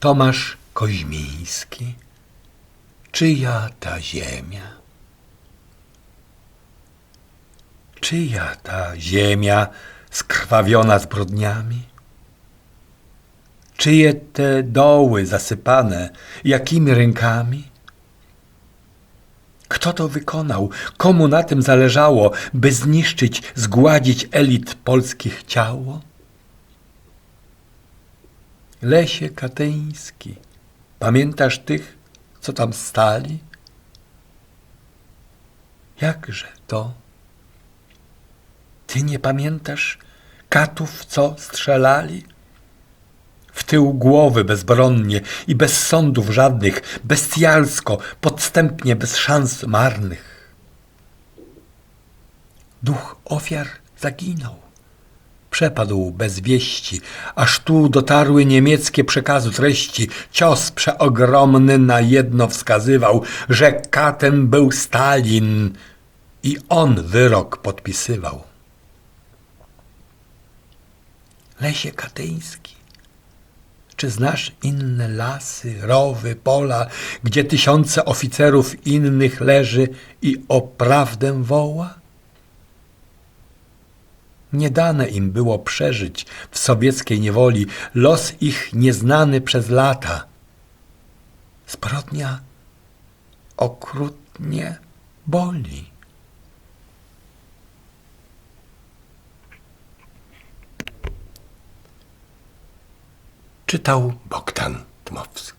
Tomasz Koźmiński. Czyja ta ziemia? Czyja ta ziemia skrwawiona zbrodniami? Czyje te doły zasypane, jakimi rękami? Kto to wykonał? Komu na tym zależało, by zniszczyć, zgładzić elit polskich ciało? Lesie Katyński, pamiętasz tych, co tam stali? Jakże to? Ty nie pamiętasz katów, co strzelali? W tył głowy bezbronnie i bez sądów żadnych, bestialsko, podstępnie, bez szans marnych. Duch ofiar zaginął. Przepadł bez wieści, aż tu dotarły niemieckie przekazu treści. Cios przeogromny na jedno wskazywał, że katem był Stalin i on wyrok podpisywał. Lesie Katyński, czy znasz inne lasy, rowy, pola, gdzie tysiące oficerów innych leży i o prawdę woła? Nie dane im było przeżyć w sowieckiej niewoli los ich nieznany przez lata. Zbrodnia okrutnie boli. Czytał Bogdan Dmowski.